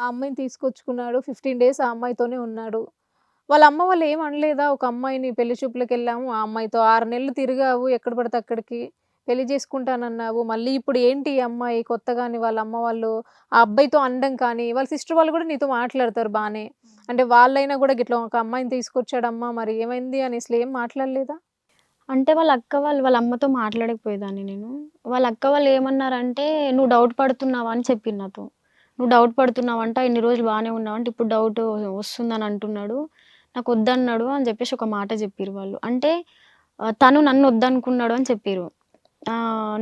ఆ అమ్మాయిని తీసుకొచ్చుకున్నాడు. Fifteen days ఆ అమ్మాయితోనే ఉన్నాడు. వాళ్ళ అమ్మ వాళ్ళు ఏం అనలేదా? ఒక అమ్మాయిని పెళ్ళి చూపులకు వెళ్ళాము. ఆ అమ్మాయితో ఆరు నెలలు తిరిగావు. ఎక్కడ పడితే అక్కడికి పెళ్ళి చేసుకుంటానన్నావు. మళ్ళీ ఇప్పుడు ఏంటి ఈ అమ్మాయి? కొత్తగాని వాళ్ళ అమ్మ వాళ్ళు ఆ అబ్బాయితో అనడం కానీ వాళ్ళ సిస్టర్ వాళ్ళు కూడా నీతో మాట్లాడతారు బాగానే అంటే వాళ్ళైనా కూడా గిట్లా ఒక అమ్మాయిని తీసుకొచ్చాడమ్మా మరి ఏమైంది అని అసలు ఏం మాట్లాడలేదా? అంటే వాళ్ళ అక్క వాళ్ళు వాళ్ళ అమ్మతో మాట్లాడకపోయేదాన్ని నేను. వాళ్ళ అక్క వాళ్ళు ఏమన్నారంటే నువ్వు డౌట్ పడుతున్నావా? అని చెప్పిన నాతో. నువ్వు డౌట్ పడుతున్నావంట ఇన్ని రోజులు బాగానే ఉన్నావంటే ఇప్పుడు డౌట్ వస్తుందని అంటున్నాడు. నాకు వద్దన్నాడు అని చెప్పేసి ఒక మాట చెప్పారు వాళ్ళు. అంటే తను నన్ను వద్దనుకున్నాడు అని చెప్పారు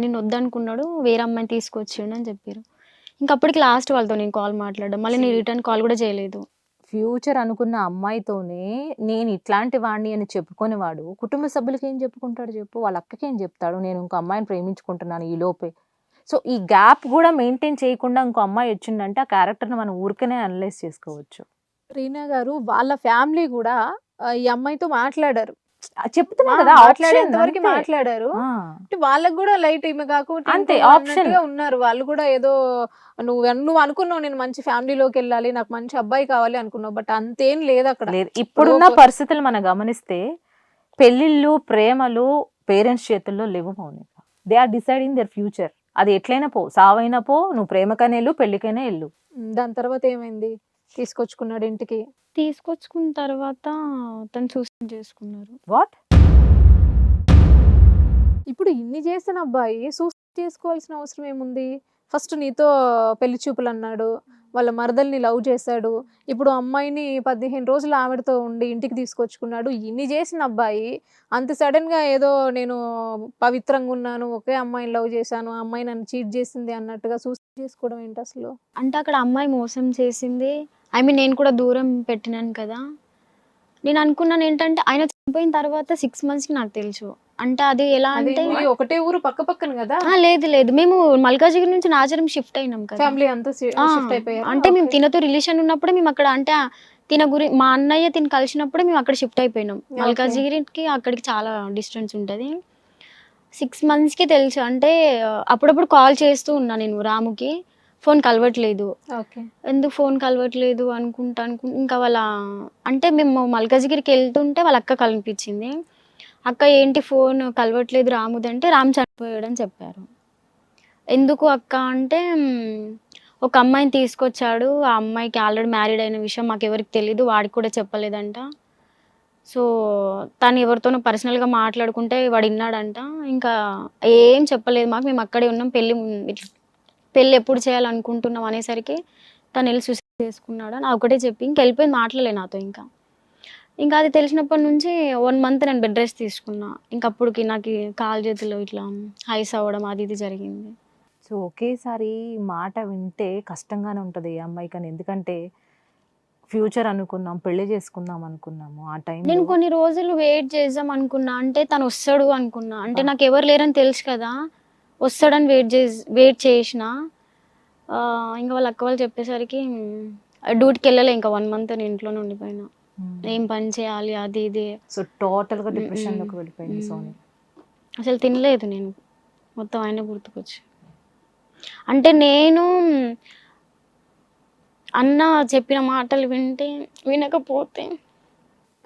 నేను వద్దనుకున్నాడు వేరే అమ్మాయిని తీసుకొచ్చిండు అని చెప్పారు ఇంకా అప్పటికి లాస్ట్ వాళ్ళతో నేను కాల్ మాట్లాడడం. మళ్ళీ నేను రిటర్న్ కాల్ కూడా చేయలేదు. ఫ్యూచర్ అనుకున్న అమ్మాయితోనే నేను ఇట్లాంటి వాడిని అని చెప్పుకునేవాడు. కుటుంబ సభ్యులకి ఏం చెప్పుకుంటాడు చెప్పు? వాళ్ళ అక్కకి ఏం చెప్తాడు? నేను ఇంకో అమ్మాయిని ప్రేమించుకుంటున్నాను ఈ లోపే. సో ఈ గ్యాప్ కూడా మెయింటైన్ చేయకుండా ఇంకో అమ్మాయి వచ్చిందంటే ఆ క్యారెక్టర్ని మనం ఊరికనే అనలైజ్ చేసుకోవచ్చు. రీనా గారు వాళ్ళ ఫ్యామిలీ కూడా ఈ అమ్మాయితో మాట్లాడారు. చెప్తున్నా కదా మాట్లాడేంత వరకు. మాట్లాడారు. అంటే వాళ్ళకి కూడా లైట్ ఈమె కాకుండా అంతే, option. అన్నట్టుగా ఉన్నారు. వాళ్ళు కూడా ఏదో నువ్వు నువ్వు అనుకున్నావు నేను మంచి ఫ్యామిలీలోకి వెళ్ళాలి నాకు మంచి అబ్బాయి కావాలి అనుకున్నావు బట్ అంతేం లేదు అక్కడ. లేదు ఇప్పుడున్న ఇప్పుడు- పరిస్థితులు మనం గమనిస్తే పెళ్ళిళ్ళు ప్రేమలు పేరెంట్స్ చేతుల్లో లేవు Mounika. They are deciding their future. అది ఎట్లయినా పో సావైనా పో నువ్వు ప్రేమకైనా వెళ్ళు పెళ్ళికైనా వెళ్ళు. దాని తర్వాత ఏమైంది? తీసుకొచ్చుకున్నాడు ఇంటికి? తీసుకొచ్చుకున్న తర్వాత తను సూసైడ్ చేసుకున్నారు. వాట్ ఇప్పుడు ఇన్ని చేసిన అబ్బాయి సూసైడ్ చేసుకోవాల్సిన అవసరం ఏముంది? ఫస్ట్ నీతో పెళ్ళి చూపులు అన్నాడు. వాళ్ళ మరదల్ని లవ్ చేశాడు. ఇప్పుడు అమ్మాయిని పదిహేను రోజులు ఆవిడతో ఉండి ఇంటికి తీసుకొచ్చుకున్నాడు. ఇన్ని చేసిన అబ్బాయి అంత సడన్గా ఏదో నేను పవిత్రంగా ఉన్నాను ఒకే అమ్మాయిని లవ్ చేశాను ఆ అమ్మాయి నన్ను చీట్ చేసింది అన్నట్టుగా సూసైడ్ చేసుకోవడం ఏంటి అసలు? అంటే అక్కడ అమ్మాయి మోసం చేసింది. ఐ మీన్ నేను కూడా దూరం పెట్టినాను కదా. నేను అనుకున్నాను ఏంటంటే ఆయన చనిపోయిన తర్వాత సిక్స్ మంత్స్కి నాకు తెలుసు. అంటే అది ఎలా అంటే ఒకటే ఊరు పక్క పక్కన కదా? లేదు లేదు. మేము మల్కాజిగిరి నుంచి నాచరం షిఫ్ట్ అయినాం కదా. ఫ్యామిలీ అంతా షిఫ్ట్ అయిపోయారు? అంటే మేము తినతో రిలేషన్ ఉన్నప్పుడే మేము అక్కడ అంటే తిన గురి మా అన్నయ్య తిని కలిసినప్పుడే మేము అక్కడ షిఫ్ట్ అయిపోయినాం. మల్కాజిగిరికి అక్కడికి చాలా డిస్టెన్స్ ఉంటుంది. సిక్స్ మంత్స్కి తెలుసు. అంటే అప్పుడప్పుడు కాల్ చేస్తూ ఉన్నా నేను రాముకి. ఫోన్ కలవట్లేదు. ఓకే ఎందుకు ఫోన్ కలవట్లేదు అనుకుంటా అనుకు ఇంకా వాళ్ళ అంటే మేము మల్కాజిగిరికి వెళ్తుంటే వాళ్ళ అక్క కనిపించింది. అక్క ఏంటి ఫోన్ కలవట్లేదు రాముది అంటే రామ్ చనిపోయాడు అని చెప్పారు. ఎందుకు అక్క అంటే ఒక అమ్మాయిని తీసుకొచ్చాడు. ఆ అమ్మాయికి ఆల్రెడీ మ్యారీడ్ అయిన విషయం మాకు ఎవరికి తెలియదు వాడికి కూడా చెప్పలేదంట. సో తను ఎవరితోనో పర్సనల్గా మాట్లాడుకుంటే వాడు విన్నాడంట. ఇంకా ఏం చెప్పలేదు మాకు మేము అక్కడే ఉన్నాం పెళ్ళి ఇట్లా పెళ్ళి ఎప్పుడు చేయాలనుకుంటున్నాం అనేసరికి తను వెళ్ళి సూసైడ్ చేసుకున్నాడు అని ఒకటే చెప్పి ఇంక వెళ్ళిపోయింది మాట్లాడలే నాతో ఇంకా. ఇంకా అది తెలిసినప్పటి నుంచి వన్ మంత్ నేను బెడ్ రెస్ట్ తీసుకున్నా. ఇంకా అప్పటికి నాకు ఈ కాలు చేతులు ఇట్లా హైస్ అవ్వడం అది ఇది జరిగింది. సో ఒకేసారి మాట వింటే కష్టంగానే ఉంటుంది ఏ అమ్మాయికి అని ఎందుకంటే ఫ్యూచర్ అనుకున్నాం పెళ్ళి చేసుకుందాం అనుకున్నాము. ఆ టైం నేను కొన్ని రోజులు వెయిట్ చేద్దాం అనుకున్నా. అంటే తను వస్తాడు అనుకున్నా. అంటే నాకు ఎవరు లేరని తెలుసు కదా. వస్తాడని వెయిట్ చేసి వెయిట్ చేసిన. ఇంకా వాళ్ళ అక్క వాళ్ళు చెప్పేసరికి డ్యూటీకి వెళ్ళలే ఇంకా వన్ మంత్ నేను ఇంట్లోనే ఉండిపోయినా. ఏం పని చేయాలి అది ఇది. సో టోటల్గా. డిప్రెషన్లోకి వెళ్ళిపోయింది. సోని. అసలు తినలేదు నేను. మొత్తం ఆయన గుర్తుకొచ్చి. అంటే నేను అన్న చెప్పిన మాటలు వింటే వినకపోతే.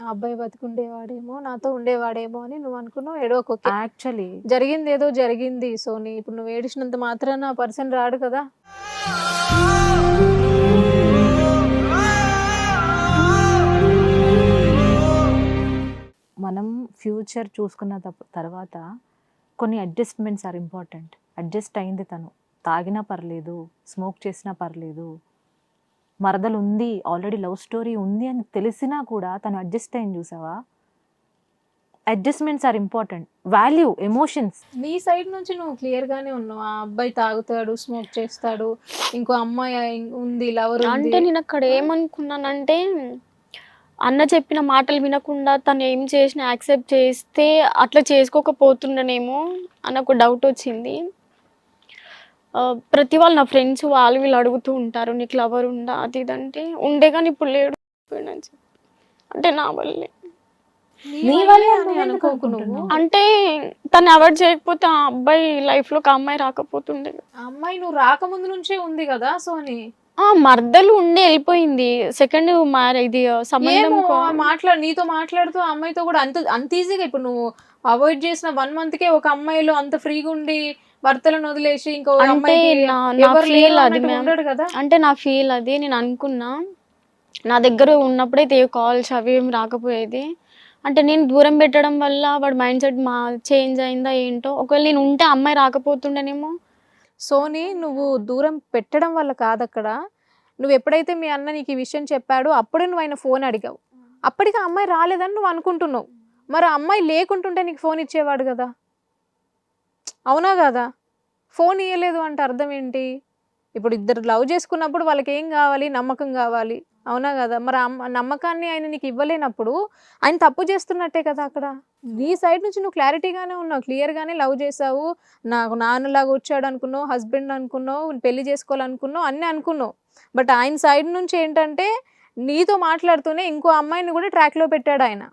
ఆ అబ్బాయి బతికుండేవాడేమో నాతో ఉండేవాడేమో అని నువ్వు అనుకున్నావు? ఏడో ఒక యాక్చువల్లీ జరిగింది ఏదో జరిగింది సోని. ఇప్పుడు నువ్వు ఏడిచినంత మాత్రాన ఆ పర్సన్ రాడు కదా. మనం ఫ్యూచర్ చూసుకున్న తర్వాత కొన్ని అడ్జస్ట్మెంట్స్ ఆర్ ఇంపార్టెంట్ అడ్జస్ట్ అయింది తను. తాగినా పర్లేదు స్మోక్ చేసినా పర్లేదు. మరదలు ఉంది ఆల్రెడీ లవ్ స్టోరీ ఉంది అని తెలిసినా కూడా తను అడ్జస్ట్ అయింది చూసావా? Adjustments are important value emotions నీ సైడ్ నుంచి నువ్వు క్లియర్ గానే ఉన్నావు? ఆ అబ్బాయి తాగుతాడు స్మోక్ చేస్తాడు ఇంకో అమ్మాయి ఉంది లవర్ అంటే నేను అక్కడ ఏమనుకున్నానంటే అన్న చెప్పిన మాటలు వినకుండా తను ఏం చేసినా యాక్సెప్ట్ చేస్తే అట్లా చేసుకోకపోతుండనేమో అని ఒక డౌట్ వచ్చింది. ప్రతి వాళ్ళు నా ఫ్రెండ్స్ వాళ్ళు వీళ్ళు అడుగుతూ ఉంటారు నీకు లవర్ ఉందా? అది ఇది అంటే ఉండే కానీ ఇప్పుడు లేడు అని చెప్పి. అంటే నా వల్లే. నీ వల్లే అని అనుకోకు నువ్వు? అంటే తను అవాయిడ్ చేయకపోతే ఆ అబ్బాయి లైఫ్లో ఒక అమ్మాయి రాకపోతుండే అమ్మాయి నువ్వు రాకముందు నుంచే ఉంది కదా సోని. ఆ మర్దలు ఉండి వెళ్ళిపోయింది. సెకండ్ ఇది సంబంధం ఏమో కో- మాట్లాడు నీతో మాట్లాడుతూ ఆ అమ్మాయితో కూడా అంత అంత ఈజీగా ఇప్పుడు నువ్వు అవాయిడ్ చేసిన వన్ మంత్ కే ఒక అమ్మాయిలో అంత ఫ్రీగా ఉండి భర్తలను వదిలేసి ఇంకో అంటే అమ్మాయికి నా అది ఉండడు కదా? అంటే నా ఫీల్ అది నేను అనుకున్నా. నా దగ్గర ఉన్నప్పుడైతే ఏ కాల్స్ అవి ఏం రాకపోయేది. అంటే నేను దూరం పెట్టడం వల్ల వాడి మైండ్ సెట్ మా చేంజ్ అయిందా ఏంటో. ఒకవేళ నేను ఉంటే అమ్మాయి రాకపోతుండేనేమో. సోని నువ్వు దూరం పెట్టడం వల్ల కాదు అక్కడ నువ్వు ఎప్పుడైతే మీ అన్న నీకు ఈ విషయం చెప్పాడో అప్పుడే నువ్వు ఆయన ఫోన్ అడిగావు. అప్పటికి ఆ అమ్మాయి రాలేదని నువ్వు అనుకుంటున్నావు. మరి ఆ అమ్మాయి లేకుంటుంటే నీకు ఫోన్ ఇచ్చేవాడు కదా? అవునా కదా? ఫోన్ ఇవ్వలేదు అంటే అర్థం ఏంటి? ఇప్పుడు ఇద్దరు లవ్ చేసుకున్నప్పుడు వాళ్ళకి ఏం కావాలి? నమ్మకం కావాలి? అవునా కదా? మరి అమ్మ- నమ్మకాన్ని ఆయన నీకు ఇవ్వలేనప్పుడు ఆయన తప్పు చేస్తున్నట్టే కదా అక్కడ? నీ సైడ్ నుంచి నువ్వు క్లారిటీగానే ఉన్నావు క్లియర్గానే లవ్ చేసావు నాకు నాన్నలాగా వచ్చాడు అనుకున్నావు హస్బెండ్ అనుకున్నావు పెళ్ళి చేసుకోవాలనుకున్నావు అన్నీ అనుకున్నావు. బట్ ఆయన సైడ్ నుంచి ఏంటంటే నీతో మాట్లాడుతూనే ఇంకో అమ్మాయిని కూడా ట్రాక్లో పెట్టాడు ఆయన.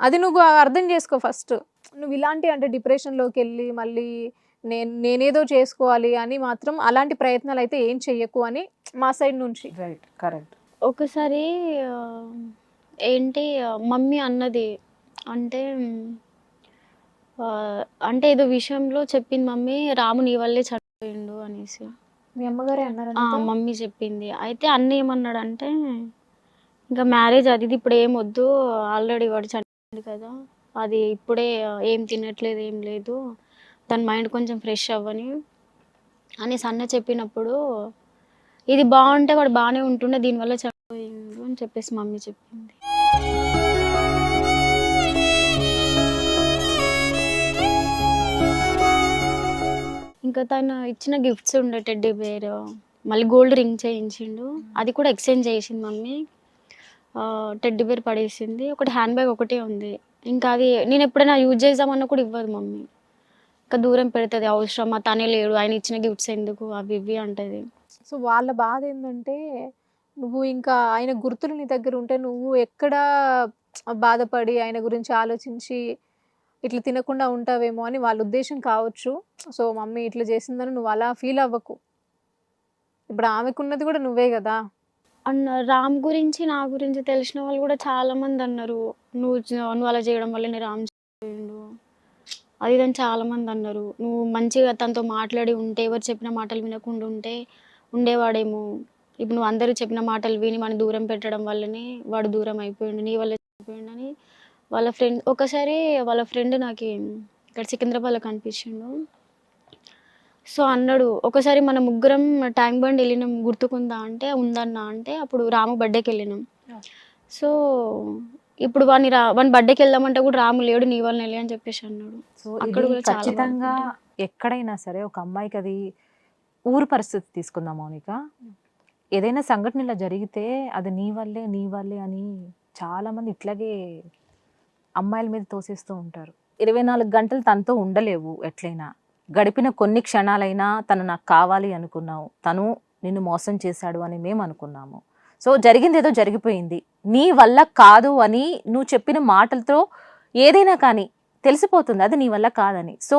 అది నువ్వు అర్థం చేసుకో ఫస్ట్. నువ్వు ఇలాంటి అంటే డిప్రెషన్లోకి వెళ్ళి మళ్ళీ నేను నేనేదో చేసుకోవాలి అని మాత్రం అలాంటి ప్రయత్నాలు అయితే ఏం చెయ్యకు అని మా సైడ్ నుంచి. Right correct. ఒకసారి ఆ, ఏంటి ఆ, మమ్మీ అన్నది అంటే ఆ, అంటే ఏదో విషయంలో చెప్పింది మమ్మీ రాము నీ వల్లే చనిపోయిండు అనేసి. మీ అమ్మగారే అన్నారు ఆ, మమ్మీ చెప్పింది. అయితే అన్న ఏమన్నాడంటే ఇంకా మ్యారేజ్ అది ఇది ఇప్పుడు ఏం వద్దు ఆల్రెడీ వాడు చనిపోయింది కదా అది ఇప్పుడే ఏం తినట్లేదు ఏం లేదు తన మైండ్ కొంచెం ఫ్రెష్ అవ్వని అని సన్న చెప్పినప్పుడు ఇది బాగుంటే వాడు బాగానే ఉంటుండే దీనివల్ల చనిపోయిండు అని చెప్పేసి మమ్మీ చెప్పింది. ఇంకా తను ఇచ్చిన గిఫ్ట్స్ ఉండే టెడ్డీ బేర్ మళ్ళీ గోల్డ్ రింగ్ చేయించిండు. అది కూడా ఎక్స్చేంజ్ చేసింది మమ్మీ. టెడ్డీ బేర్ పడేసింది. ఒకటి హ్యాండ్ బ్యాగ్ ఒకటే ఉంది. ఇంకా అది నేను ఎప్పుడైనా యూజ్ చేద్దామన్నా కూడా ఇవ్వదు మమ్మీ. దూరం పెడుతుంది అవసరమా? తనే లేడు ఆయన ఇచ్చిన గిఫ్ట్స్ ఎందుకు? అవి ఇవి అంటది. సో వాళ్ళ బాధ ఏంటంటే నువ్వు ఇంకా ఆయన గుర్తులు నీ దగ్గర ఉంటే నువ్వు ఎక్కడ బాధపడి ఆయన గురించి ఆలోచించి ఇట్లా తినకుండా ఉంటావేమో అని వాళ్ళ ఉద్దేశం కావచ్చు. సో మమ్మీ ఇట్లా చేసిందని నువ్వు అలా ఫీల్ అవ్వకు. ఇప్పుడు ఆమెకున్నది కూడా నువ్వే కదా. అన్న రామ్ గురించి నా గురించి తెలిసిన వాళ్ళు కూడా చాలా మంది అన్నారు. నువ్వు నువ్వు అలా చేయడం వల్ల నేను రామ్ అది ఇదని చాలా మంది అన్నారు. నువ్వు మంచిగా తనతో మాట్లాడి ఉంటే ఎవరు చెప్పిన మాటలు వినకుండా ఉంటే ఉండేవాడేమో. ఇప్పుడు నువ్వు అందరూ చెప్పిన మాటలు విని మన దూరం పెట్టడం వల్లనే వాడు దూరం అయిపోయిండు నీ వల్ల అని వాళ్ళ ఫ్రెండ్ ఒకసారి వాళ్ళ ఫ్రెండ్ నాకు ఇక్కడ సికింద్రాబాద్లో కనిపించిండు. సో అన్నాడు ఒకసారి మన ముగ్గురం ట్యాంక్ బండ్ వెళ్ళినాం గుర్తుకుందా అంటే ఉందన్న అంటే అప్పుడు రాము బర్త్డేకి వెళ్ళినాం. సో ఇప్పుడు వాని రా వాని బర్త్డేకి వెళ్దామంటే కూడా రాము లేడు నీ వల్ల వెళ్ళి అని చెప్పేసి అన్నాడు. సో అక్కడ ఇది కూడా చాలా ఖచ్చితంగా. ఎక్కడైనా సరే ఒక అమ్మాయికి అది ఊరు పరిస్థితి తీసుకుందాం మౌనిక. ఏదైనా సంఘటన ఇలా జరిగితే అది నీ వల్లే నీ వల్లే అని చాలా మంది ఇట్లాగే అమ్మాయిల మీద తోసేస్తూ ఉంటారు. ఇరవై నాలుగు గంటలు తనతో ఉండలేవు ఎట్లయినా. గడిపిన కొన్ని క్షణాలైనా తను నాకు కావాలి అనుకున్నావు. తను నిన్ను మోసం చేశాడు అని మేము అనుకున్నాము. సో జరిగింది ఏదో జరిగిపోయింది. నీ వల్ల కాదు అని నువ్వు చెప్పిన మాటలతో ఏదైనా కానీ తెలిసిపోతుంది. అది నీ వల్ల కాదని. సో